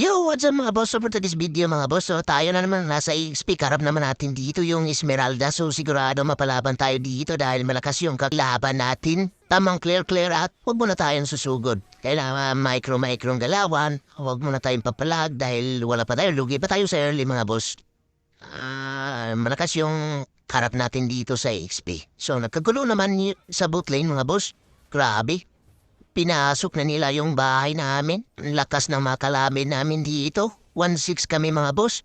Yo, what's up mga boss? So for today's video mga boss, so tayo na naman nasa speak harap naman natin dito yung Esmeralda. So sigurado mapalaban tayo dito dahil malakas yung kalaban natin. Tamang clear clear at huwag muna tayong susugod. Kailangan micro micro galawan. Huwag muna tayong papalag dahil wala pa tayo. Lugi pa tayo sa early mga boss. Ah, malakas yung harap natin dito sa XP. So nagkagulo naman sa boot lane mga boss. Grabe. Pinasok na nila yung bahay namin. Ang Lakas ng mga kalamin namin dito. 1-6 kami mga boss.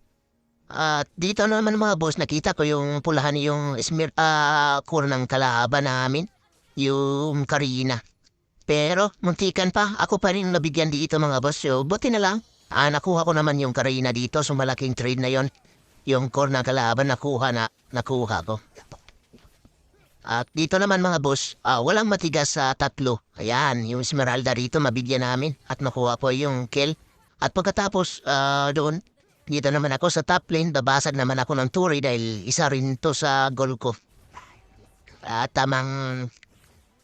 At dito naman mga boss, nakita ko yung pulahan yung smear, ah, core ng kalaban namin. Yung Karina. Pero, muntikan pa, ako pa rin nabigyan dito mga boss. So, buti na lang. Ah, nakuha ko naman yung Karina dito. So, malaking trade na yon Yung core ng kalaban, nakuha na, nakuha ko. At dito naman mga boss, ah, walang matigas sa tatlo. Ayan, yung Esmeralda rito mabigyan namin at makuha po yung kill. At pagkatapos ah, doon, dito naman ako sa top lane, babasag naman ako ng turi dahil isa rin to sa goal ko. At tamang,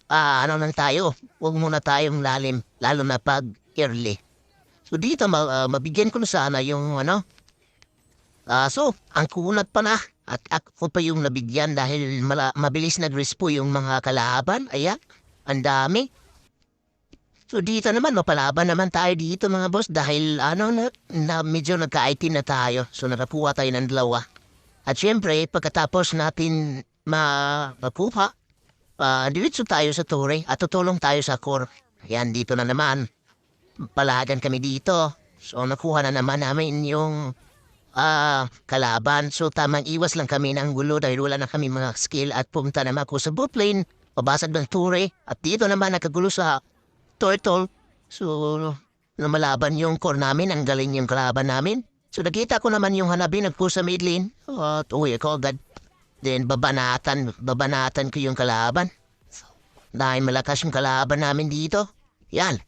ah, ano lang tayo, huwag muna tayong lalim, lalo na pag early. So dito, ah, mabigyan ko na sana yung ano, Ah, so, ang kunat pa na. At ako pa yung nabigyan dahil mala- mabilis nag-respo yung mga kalaban. Ayan, ang dami. So dito naman, mapalaban naman tayo dito mga boss dahil ano na, na medyo nagka-IT na tayo. So nakakuha tayo ng dalawa. At syempre, pagkatapos natin ma makuha, uh, diretso tayo sa tore at tutulong tayo sa core. Ayan, dito na naman. Palagan kami dito. So nakuha na naman namin yung Ah, kalaban. So tamang iwas lang kami ng gulo dahil wala na kami mga skill at pumunta naman ako sa boot lane. Pabasag ng ture. At dito naman nakagulo sa turtle. So, lumalaban yung core namin. Ang galing yung kalaban namin. So nakita ko naman yung hanabi nagpo sa mid lane. At oh, I call that. Then babanatan, babanatan ko yung kalaban. Dahil malakas yung kalaban namin dito. Yan.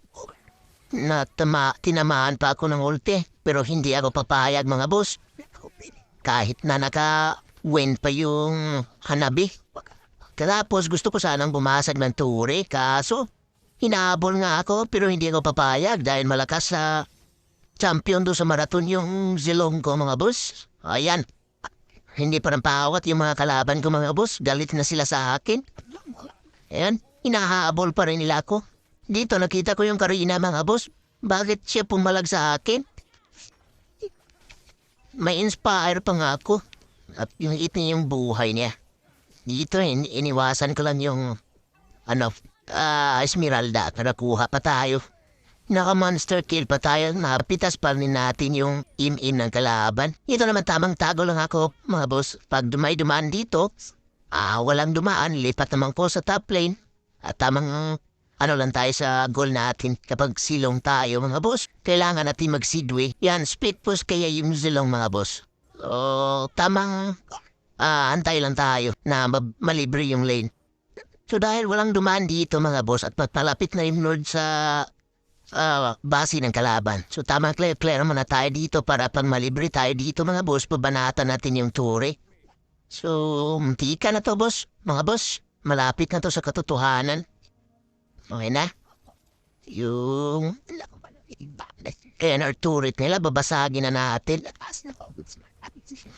Na tama, tinamaan pa ako ng ulti. Pero hindi ako papayag mga boss. Kahit na naka-win pa yung hanabi. Katapos gusto ko sanang bumasag ng turi. Kaso, hinabol nga ako pero hindi ako papayag dahil malakas sa champion do sa marathon yung zilong ko mga boss. Ayan. Hindi pa pawat yung mga kalaban ko mga boss. Galit na sila sa akin. Ayan. Hinahabol pa rin nila ako. Dito nakita ko yung Karina mga boss. Bakit siya pumalag sa akin? May inspire pa nga ako. At yung niya yung buhay niya. Dito in iniwasan ko lang yung ano, ah, Esmeralda. Nakakuha pa tayo. Naka-monster kill pa tayo. Napitas pa rin natin yung im-im ng kalaban. Ito naman tamang tago lang ako, mga boss. Pag dumay dumaan dito, ah, walang dumaan. Lipat naman ko sa top lane. At tamang ano lang tayo sa goal natin kapag silong tayo mga boss. Kailangan natin mag-sidway. Yan, split push kaya yung silong mga boss. So, tamang ah, antay lang tayo na malibre yung lane. So dahil walang dumaan dito mga boss at palapit na yung Lord sa ah, base ng kalaban. So tama clear clear naman na tayo dito para pang malibre tayo dito mga boss, pabanatan natin yung ture. So, muntika na to boss, mga boss. Malapit na to sa katotohanan. Okay na? Yung... Our turret nila, babasagin na natin.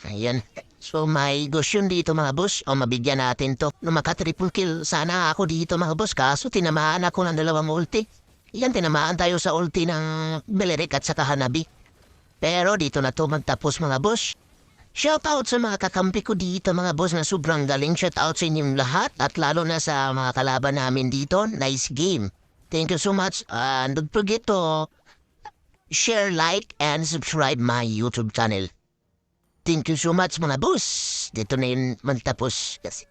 Ayan. So, may gusyon dito mga boss. O, mabigyan natin to. Nung maka-triple kill, sana ako dito mga boss. Kaso, tinamaan ako ng dalawang ulti. Yan, tinamaan tayo sa ulti ng Belerik at saka Hanabi. Pero dito na to magtapos mga boss. Shoutout sa mga kakampi ko dito mga boss na sobrang galing. Shoutout sa inyong lahat at lalo na sa mga kalaban namin dito. Nice game. Thank you so much. And don't forget to share, like, and subscribe my YouTube channel. Thank you so much mga boss. Dito na yun magtapos. Kasi